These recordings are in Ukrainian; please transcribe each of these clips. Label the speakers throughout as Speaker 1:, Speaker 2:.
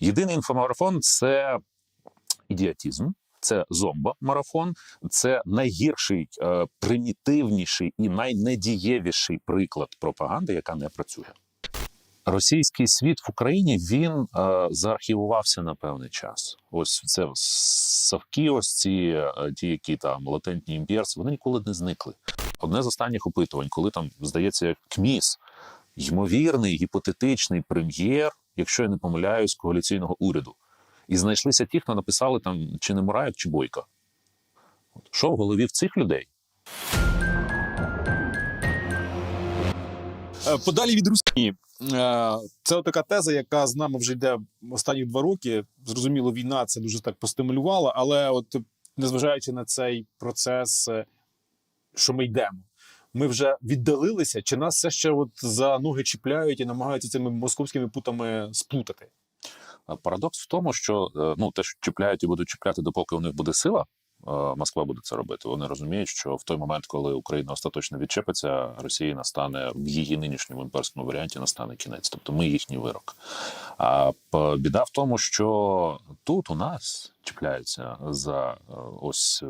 Speaker 1: Єдиний інфомарафон це ідіотізм. Це зомба-марафон, це найгірший, е, примітивніший і найнедієвіший приклад пропаганди, яка не працює. Російський світ в Україні він е, заархівувався на певний час. Ось це совки, ось ці е, ті, які там латентні імперці, вони ніколи не зникли. Одне з останніх опитувань, коли там здається, КМІС, ймовірний гіпотетичний прем'єр, якщо я не помиляюсь, коаліційного уряду. І знайшлися ті, хто написали там чи не Мураєв, чи Бойко. Що в голові в цих людей?
Speaker 2: Е, Подалі від Русні. Е, Це така теза, яка з нами вже йде останні два роки. Зрозуміло, війна це дуже так постимулювала, але от незважаючи на цей процес, е, що ми йдемо, ми вже віддалилися, чи нас все ще от за ноги чіпляють і намагаються цими московськими путами сплутати?
Speaker 1: Парадокс в тому, що е, ну те, що чіпляють і будуть чіпляти, допоки у них буде сила. Е, Москва буде це робити. Вони розуміють, що в той момент, коли Україна остаточно відчепиться, Росії настане в її нинішньому імперському варіанті настане кінець. Тобто ми їхній вирок. А біда в тому, що тут у нас чіпляються за е, ось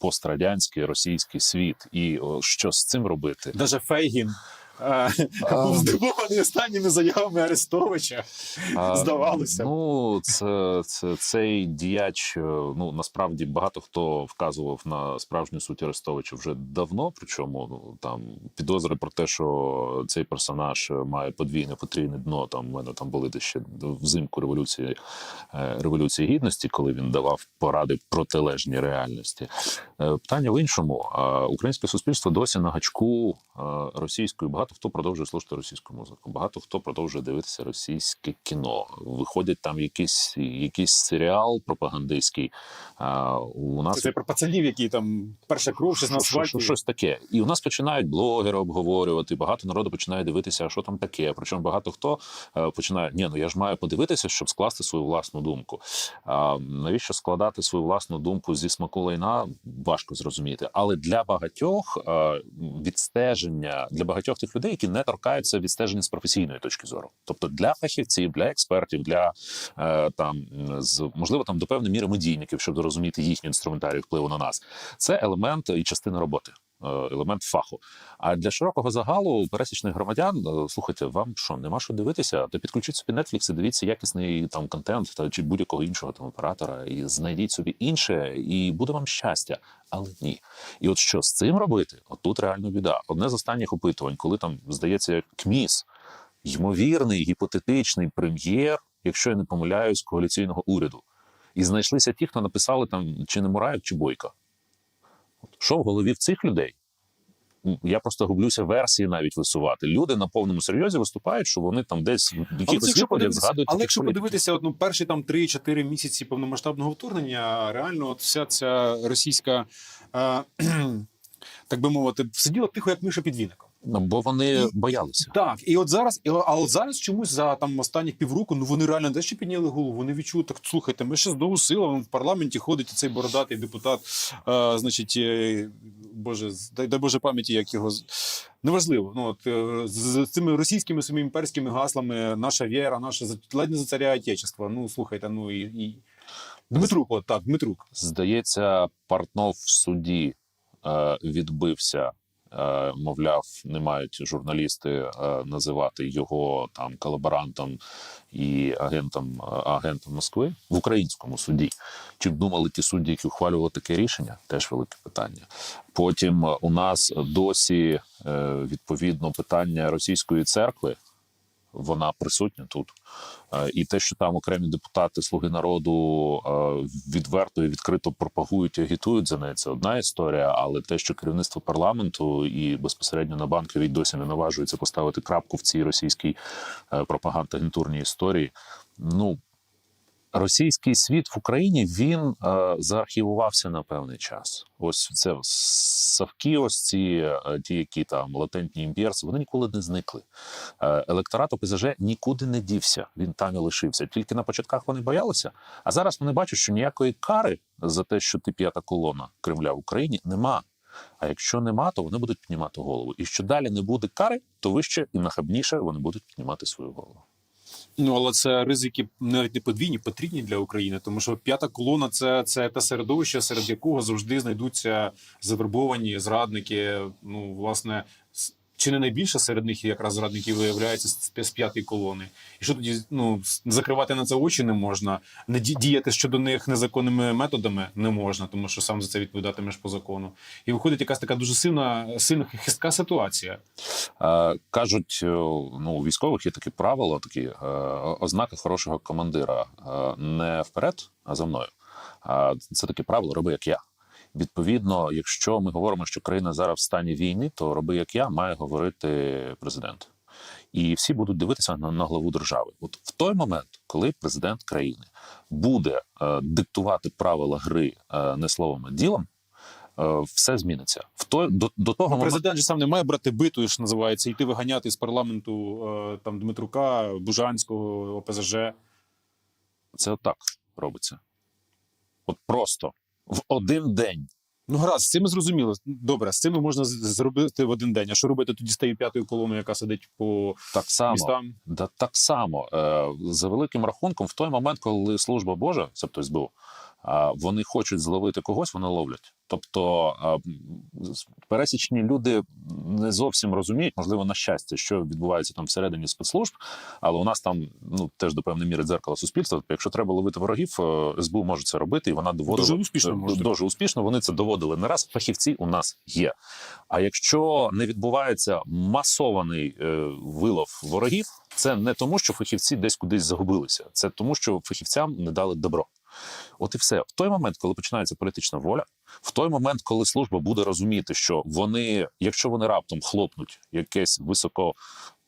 Speaker 1: пострадянський російський світ, і що з цим робити?
Speaker 2: Даже Фейгін здивований останніми заявами Арестовича. Здавалося.
Speaker 1: Ну, це, це цей діяч. е, Ну насправді багато хто вказував на справжню суть Арестовича вже давно. Причому ну там підозри про те, що цей персонаж має подвійне потрійне дно. Там в мене там були де ще взимку революції е, революції гідності, коли він давав поради протилежні реальності. Е, Питання в іншому. Українське суспільство досі на гачку е, російської. Багато хто продовжує слухати російську музику, багато хто продовжує дивитися російське кіно. Виходить там якийсь, якийсь серіал пропагандистський. А у нас
Speaker 2: Це про пацанів, які там перша кров, 16
Speaker 1: що- що-
Speaker 2: вальтів.
Speaker 1: щось таке. І у нас починають блогери обговорювати. Багато народу починає дивитися, а що там таке. Причому багато хто е, починає: ні, ну я ж маю подивитися, щоб скласти свою власну думку. А навіщо складати свою власну думку зі смаку лайна? Важко зрозуміти. Але для багатьох е, відстеження для багатьох тих людей, які не торкаються відстеження з професійної точки зору, тобто для фахівців, для експертів, для е, там з можливо там до певної міри медійників, щоб зрозуміти їхню інструментарію впливу на нас. Це елемент і частина роботи. Е, Елемент фаху. А для широкого загалу пересічних громадян, е, слухайте, вам що, нема що дивитися? То підключіть собі Netflix і дивіться якісний там контент та чи будь-якого іншого там оператора, і знайдіть собі інше, і буде вам щастя. Але ні. І от що з цим робити? От тут реально біда. Одне з останніх опитувань, коли там здається, КМІС, ймовірний гіпотетичний прем'єр, якщо я не помиляюсь, коаліційного уряду. І знайшлися ті, хто написали там чи не Мураєв, чи Бойко. От Що в голові в цих людей? Я просто гублюся версії навіть висувати. Люди на повному серйозі виступають, що вони там десь в якихось випадках згадують.
Speaker 2: але якщо подивитися, от, ну, перші там 3-4 місяці повномасштабного вторгнення, реально, от вся ця російська, е, так би мовити, сиділа тихо, як миша під віником.
Speaker 1: Бо вони
Speaker 2: І-
Speaker 1: боялися.
Speaker 2: Так, і от зараз, і- а от зараз чомусь за там останніх півроку, ну вони реально дещо підняли голову. Вони відчули так. Слухайте, ми ще знову сила. вон В парламенті ходить цей бородатий депутат. Е, значить, е, боже, дай, дай Боже пам'яті, як його неважливо. Ну от е, з, з цими російськими своїми імперськими гаслами, наша віра, наша ледь не за царя Отечества. Ну слухайте, ну і. і... Дмитрук, от так, Дмитрук.
Speaker 1: Здається, Портнов в суді е, відбився. Е, мовляв, не мають журналісти е, називати його там колаборантом і агентом, е, агентом Москви в українському суді. Чи думали ті судді, які ухвалювали таке рішення? Теж велике питання. Потім у нас досі відповідно питання російської церкви. Вона присутня тут, Е, і те, що там окремі депутати Слуги народу е, відверто і відкрито пропагують і агітують за неї, це одна історія. Але те, що керівництво парламенту і безпосередньо на банковій досі не наважується поставити крапку в цій російській е, пропагандно-агентурній історії, ну. Російський світ в Україні він е, заархівувався на певний час. Ось це совки, ось ці е, ті, які там латентні імперці, вони ніколи не зникли. Е, електорат ОПЗЖ нікуди не дівся. Він там і лишився. Тільки на початках вони боялися. А зараз вони бачать, що ніякої кари за те, що ти п'ята колона Кремля в Україні, нема. А якщо нема, то вони будуть піднімати голову. І що далі не буде кари, то вище і нахабніше вони будуть піднімати свою голову.
Speaker 2: Ну, але це ризики навіть не подвійні, потрібні для України, тому що п'ята колона це, це те середовище, серед якого завжди знайдуться завербовані зрадники. Ну, власне, чи не найбільше серед них якраз зрадників виявляється з, п'ятої колони. І що тоді ну, закривати на це очі не можна, не діяти щодо них незаконними методами не можна, тому що сам за це відповідатимеш по закону. І виходить якась така дуже сильна, сильна хистка ситуація.
Speaker 1: Е, Кажуть, е, ну у військових є такі правила, такі е, ознаки хорошого командира е, не вперед, а за мною. А це таке правило роби як я. Відповідно, якщо ми говоримо, що країна зараз в стані війни, то роби як я має говорити президент. І всі будуть дивитися на, на главу держави. От в той момент, коли президент країни буде е, диктувати правила гри е, не словом, а ділом, е, все зміниться. В той до, до того
Speaker 2: Ну,
Speaker 1: моменту.
Speaker 2: президент же сам не має брати биту, що називається, йти виганяти з парламенту е, там Дмитрука, Бужанського, ОПЗЖ.
Speaker 1: Це отак робиться. От просто в один день.
Speaker 2: Ну, гаразд, з цим зрозуміло. Добре, з цим можна зробити в один день. А що робити тоді з тією п'ятою колоною, яка сидить по
Speaker 1: Так само,
Speaker 2: містам?
Speaker 1: да, так само е, за великим рахунком, в той момент, коли служба Божа, тобто СБУ, вони хочуть зловити когось, вони ловлять. Тобто пересічні люди не зовсім розуміють, можливо, на щастя, що відбувається там всередині спецслужб, але у нас там ну теж до певної міри дзеркало суспільства. Тобто, якщо треба ловити ворогів, е, СБУ може це робити, і вона доводила
Speaker 2: Дуже успішно
Speaker 1: Е,
Speaker 2: може.
Speaker 1: дуже успішно. Вони це доводили не раз. Фахівці у нас є. А якщо не відбувається масований е, вилов ворогів, це не тому, що фахівці десь кудись загубилися, це тому, що фахівцям не дали добро. От і все. В той момент, коли починається політична воля, в той момент, коли служба буде розуміти, що вони, якщо вони раптом хлопнуть якесь високо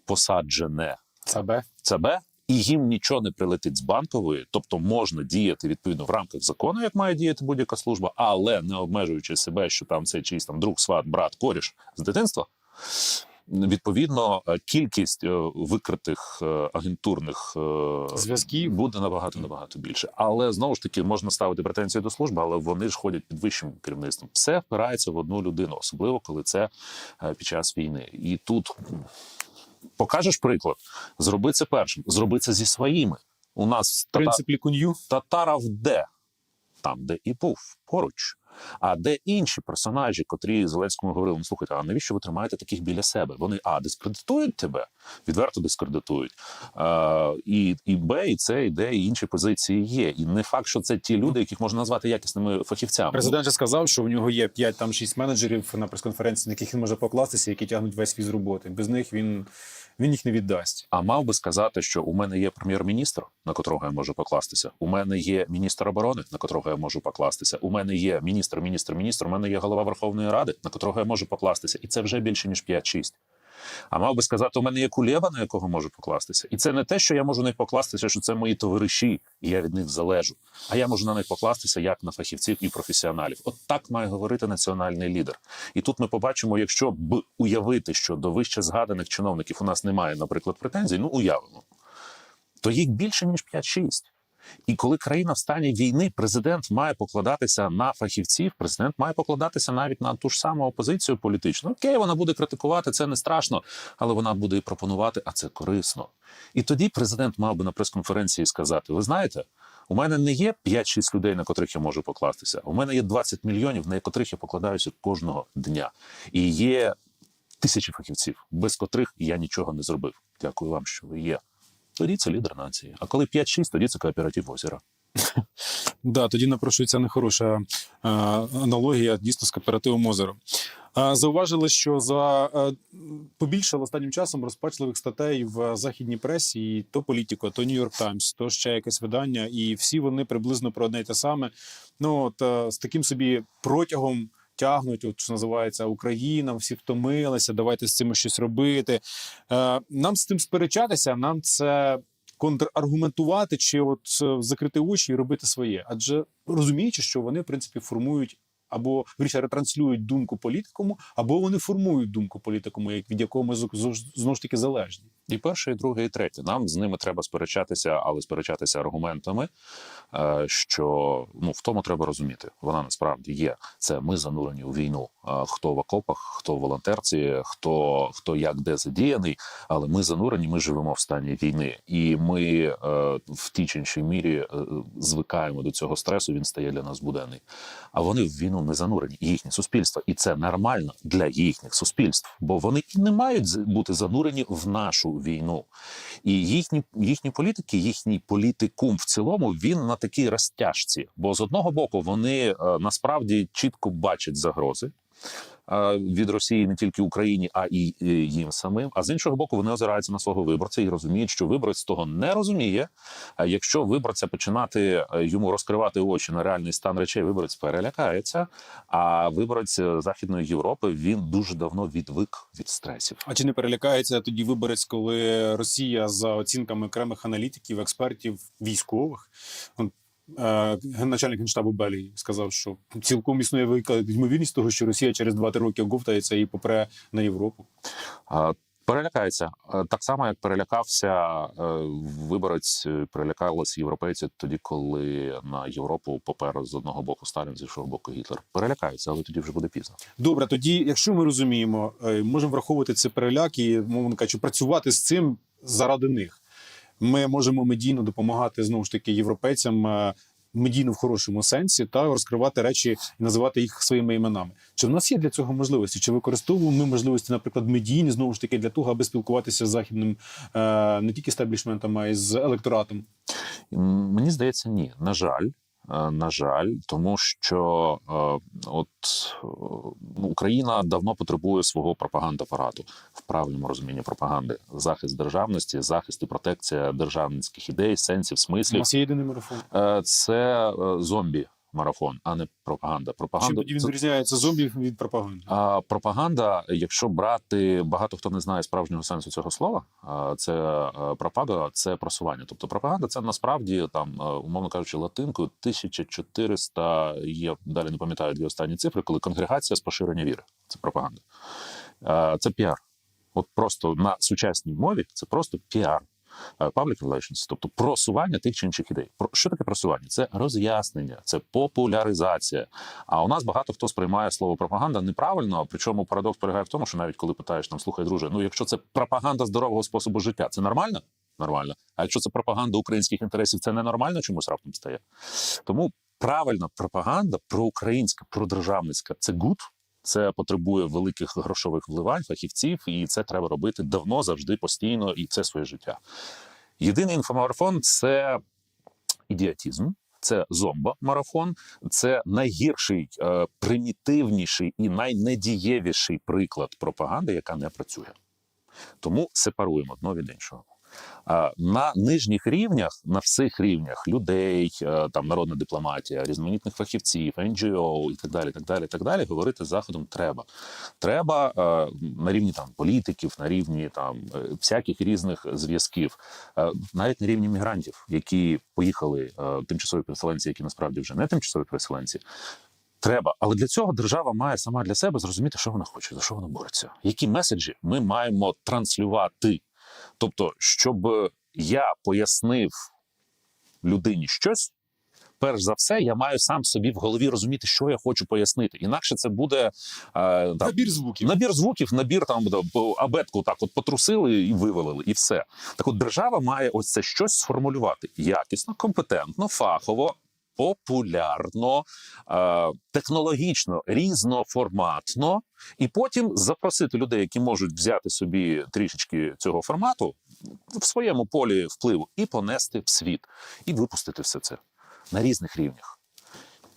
Speaker 1: посаджене
Speaker 2: ЦБ.
Speaker 1: ЦБ, і їм нічого не прилетить з банкової, тобто можна діяти відповідно в рамках закону, як має діяти будь-яка служба, але не обмежуючи себе, що там це чийсь там друг, сват, брат, коріш з дитинства. Відповідно, е, кількість е, викритих е, агентурних
Speaker 2: Зв'язків.
Speaker 1: буде набагато набагато більше. Але знову ж таки можна ставити претензії до служби, але вони ж ходять під вищим керівництвом. Все впирається в одну людину, особливо коли це під час війни. І тут покажеш приклад, зроби це першим, зроби це зі своїми. У нас тата-
Speaker 2: Принцип лікунью.
Speaker 1: Татаров де? Там, де і був поруч. А де інші персонажі, котрі Зеленському говорили: ну слухайте, а навіщо ви тримаєте таких біля себе? Вони а дискредитують тебе, відверто дискредитують. Е, і, і Б, і С, і і інші позиції є. І не факт, що це ті люди, яких можна назвати якісними фахівцями.
Speaker 2: Президент же сказав, що у нього є 5 там 6 менеджерів на прес-конференції, на яких він може покластися, які тягнуть весь віз роботи. Без них він, він їх не віддасть.
Speaker 1: А мав би сказати, що у мене є прем'єр-міністр, на котрого я можу покластися. У мене є міністр оборони, на котрого я можу покластися. У мене є міністр, міністр, міністр. У мене є голова Верховної Ради, на котрого я можу покластися. І це вже більше ніж 5-6. А мав би сказати, у мене є кулєва, на якого можу покластися. І це не те, що я можу них покластися, що це мої товариші, і я від них залежу. А я можу на них покластися як на фахівців і професіоналів. От так має говорити національний лідер. І тут ми побачимо, якщо б уявити, що до вище згаданих чиновників у нас немає, наприклад, претензій, ну уявимо, то їх більше ніж 5-6. І коли країна в стані війни, президент має покладатися на фахівців, президент має покладатися навіть на ту ж саму опозицію політичну. Окей, вона буде критикувати, це не страшно, але вона буде і пропонувати, а це корисно. І тоді президент мав би на прес-конференції сказати: ви знаєте, у мене не є 5-6 людей, на котрих я можу покластися. У мене є 20 мільйонів, на котрих я покладаюся кожного дня. І є тисячі фахівців, без котрих я нічого не зробив. Дякую вам, що ви є. Тоді це лідер нації. А коли 5-6, тоді це кооператив озера.
Speaker 2: Да, тоді напрошується нехороша е, аналогія дійсно з кооперативом озеро. Е, Зауважили, що за е, побільшало останнім часом розпачливих статей в західній пресі, і то Політіко, то Нью-Йорк Таймс, то ще якесь видання, і всі вони приблизно про одне й те саме. Ну от з таким собі протягом. Тягнуть, от що називається Україна, всі втомилися. Давайте з цим щось робити. Е, нам з цим сперечатися, нам це контраргументувати чи от закрити очі і робити своє. Адже розуміючи, що вони в принципі формують або вірніше, ретранслюють думку політикуму, або вони формують думку політикуму, від якого ми знову ж таки залежні.
Speaker 1: І перше, і друге, і третє. Нам з ними треба сперечатися, але сперечатися аргументами, е, що ну в тому треба розуміти. Вона насправді є. Це ми занурені у війну. Е, Хто в окопах, хто в волонтерці, хто хто як де задіяний, але ми занурені, ми живемо в стані війни, і ми е, в тій чи іншій мірі звикаємо до цього стресу. Він стає для нас буденний. А вони в війну не занурені, і їхнє суспільство, і це нормально для їхніх суспільств, бо вони і не мають бути занурені в нашу війну. І їхні, їхні політики, їхній політикум в цілому він на такій розтяжці. Бо з одного боку вони е, насправді чітко бачать загрози. Від Росії не тільки Україні, а і е, їм самим. А з іншого боку, вони озираються на свого виборця і розуміють, що виборець того не розуміє. Якщо виборця починати е, йому розкривати очі на реальний стан речей, виборець перелякається. А виборець е, Західної Європи він дуже давно відвик від стресів.
Speaker 2: А чи не перелякається тоді виборець, коли Росія за оцінками окремих аналітиків, експертів, військових? Е, Начальник генштабу Белії сказав, що цілком існує велика ймовірність того, що Росія через 2-3 роки оговтається і попре на Європу.
Speaker 1: Перелякається Е, так само, як перелякався е, виборець, перелякалися європейці тоді, коли на Європу попер з одного боку Сталін, з іншого боку Гітлер. Перелякаються, але тоді вже буде пізно.
Speaker 2: Добре, тоді, якщо ми розуміємо, можемо враховувати цей переляк і мовно кажучи, працювати з цим заради них. Ми можемо медійно допомагати знову ж таки європейцям. е, Медійно в хорошому сенсі та розкривати речі і називати їх своїми іменами. Чи в нас є для цього можливості? Чи використовуємо ми можливості, наприклад, медійні знову ж таки для того, аби спілкуватися з західним е, не тільки стеблішментом, а й з електоратом?
Speaker 1: Мені здається, ні. На жаль, на жаль, тому що е, от е, ну, Україна давно потребує свого пропагандапарату в правильному розумінні пропаганди, захист державності, захист і протекція державницьких ідей, сенсів, смислів.
Speaker 2: Це єдиний марафон.
Speaker 1: Е, Це е, зомбі марафон, а не пропаганда.
Speaker 2: Чим
Speaker 1: Пропаганда
Speaker 2: тоді він відрізняється зомбі від пропаганди?
Speaker 1: а пропаганда, якщо брати багато хто не знає справжнього сенсу цього слова, це пропаганда, це просування. Тобто пропаганда це насправді там, умовно кажучи, латинкою 1400, Я далі не пам'ятаю дві останні цифри, коли конгрегація з поширення віри. Це пропаганда. Це піар. От просто на сучасній мові це просто піар. Е, Public relations, тобто просування тих чи інших ідей. Про що таке просування? Це роз'яснення, це популяризація. А у нас багато хто сприймає слово пропаганда неправильно. Причому парадокс полягає в тому, що навіть коли питаєш там, слухай, друже, ну якщо це пропаганда здорового способу життя, це нормально? Нормально. А якщо це пропаганда українських інтересів, це ненормально чомусь раптом стає. Тому правильна пропаганда проукраїнська, продержавницька це гуд. Це потребує великих грошових вливань, фахівців, і це треба робити давно, завжди, постійно, і це своє життя. Єдиний інфомарафон це ідіотізм, це зомба-марафон, це найгірший, е, примітивніший і найнедієвіший приклад пропаганди, яка не працює. Тому сепаруємо одно від іншого. А На нижніх рівнях, на всіх рівнях людей, е, там народна дипломатія, різноманітних фахівців, НГО і так далі, так далі, так далі, говорити з заходом треба. Треба е, на рівні там політиків, на рівні там е, всяких різних зв'язків, е, навіть на рівні мігрантів, які поїхали е, тимчасові переселенці, які насправді вже не тимчасові переселенці. Треба, але для цього держава має сама для себе зрозуміти, що вона хоче, за що вона бореться, які меседжі ми маємо транслювати. Тобто, щоб я пояснив людині щось, перш за все, я маю сам собі в голові розуміти, що я хочу пояснити. Інакше це буде е, там,
Speaker 2: Набір звуків.
Speaker 1: Набір звуків, набір там абетку так от потрусили і вивалили, і все. Так от держава має ось це щось сформулювати якісно, компетентно, фахово. Популярно, е, технологічно, різноформатно, і потім запросити людей, які можуть взяти собі трішечки цього формату в своєму полі впливу, і понести в світ, і випустити все це на різних рівнях.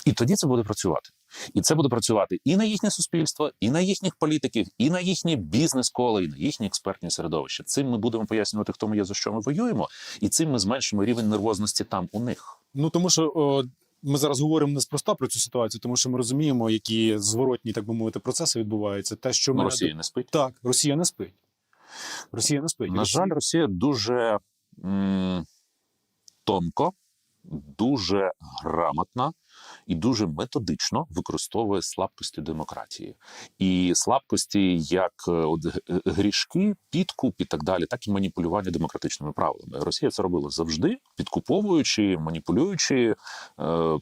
Speaker 1: І тоді це буде працювати. І це буде працювати і на їхнє суспільство, і на їхніх політиків, і на їхні бізнес-кола, і на їхні експертні середовища. Цим ми будемо пояснювати, хто ми є, за що ми воюємо, і цим ми зменшимо рівень нервозності там у них.
Speaker 2: Ну тому що о, ми зараз говоримо неспроста про цю ситуацію, тому що ми розуміємо, які зворотні, так би мовити, процеси відбуваються. Те, що
Speaker 1: Ну,
Speaker 2: ми
Speaker 1: Росія не спить.
Speaker 2: так, Росія не спить. Росія не спить.
Speaker 1: На
Speaker 2: Росія-
Speaker 1: жаль, Росія дуже м- тонко дуже грамотна і дуже методично використовує слабкості демократії і слабкості як е, от, г- грішки, підкуп і так далі, так і маніпулювання демократичними правилами. Росія це робила завжди, підкуповуючи, маніпулюючи е,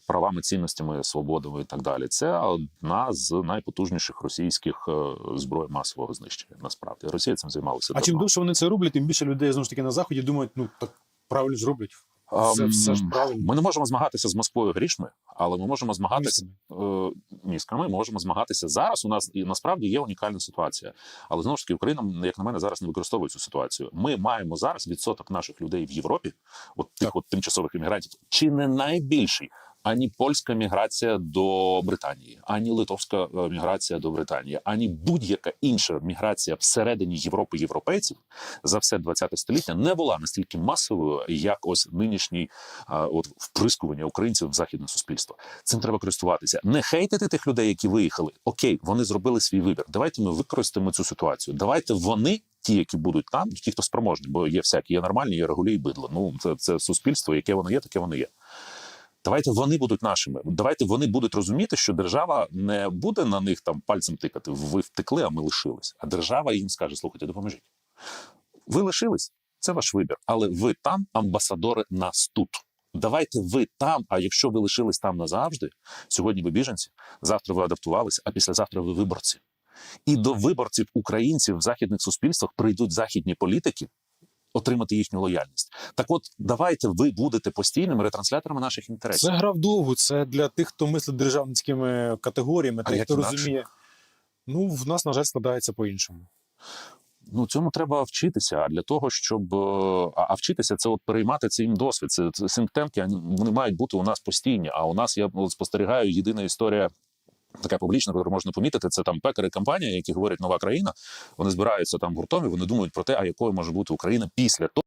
Speaker 1: правами, цінностями, свободами і так далі. Це одна з найпотужніших російських е, зброй масового знищення. Насправді Росія цим займалася.
Speaker 2: А чим
Speaker 1: давно.
Speaker 2: довше вони це роблять, тим більше людей знову ж таки на заході думають, ну так правильно ж Все, ж правильно.
Speaker 1: Ми не можемо змагатися з Москвою грішми, але ми можемо змагатися
Speaker 2: мізками.
Speaker 1: е, мізками. Можемо змагатися зараз. У нас і насправді є унікальна ситуація. Але знову ж таки, Україна, як на мене, зараз не використовує цю ситуацію. Ми маємо зараз відсоток наших людей в Європі, от тих
Speaker 2: Так.
Speaker 1: от тимчасових іммігрантів, чи не найбільший. Ані польська міграція до Британії, ані литовська е, міграція до Британії, ані будь-яка інша міграція всередині Європи європейців за все 20 століття не була настільки масовою, як ось нинішній а, от вприскування українців в західне суспільство. Цим треба користуватися. Не хейтити тих людей, які виїхали. Окей, вони зробили свій вибір. Давайте ми використаємо цю ситуацію. Давайте вони. Ті, які будуть там, ті, хто спроможні, бо є всякі, є нормальні, є регулі і бидло. Ну це, це суспільство, яке воно є, таке воно є. Давайте вони будуть нашими. Давайте вони будуть розуміти, що держава не буде на них там пальцем тикати. Ви втекли, а ми лишились. А держава їм скаже: слухайте, допоможіть. Ви лишились, це ваш вибір, але ви там амбасадори нас тут. Давайте ви там. А якщо ви лишились там назавжди, сьогодні ви біженці, завтра ви адаптувалися, а післязавтра ви виборці. І до виборців українців в західних суспільствах прийдуть західні політики отримати їхню лояльність. Так, от давайте ви будете постійними ретрансляторами наших інтересів.
Speaker 2: Це гра вдовгу. Це для тих, хто мислить державницькими категоріями,
Speaker 1: А
Speaker 2: тих,
Speaker 1: як
Speaker 2: хто
Speaker 1: інакше?
Speaker 2: розуміє. Ну, в нас, на жаль, складається по-іншому.
Speaker 1: Ну цьому треба вчитися. А для того, щоб е, а, вчитися, це от переймати цей їм досвід. Це, це синктенки, вони мають бути у нас постійні. А у нас я от, спостерігаю єдина історія. Така публічна, яку можна помітити, це там пекари компанії, які говорять нова країна. Вони збираються там гуртом і вони думають про те, а якою може бути Україна після того.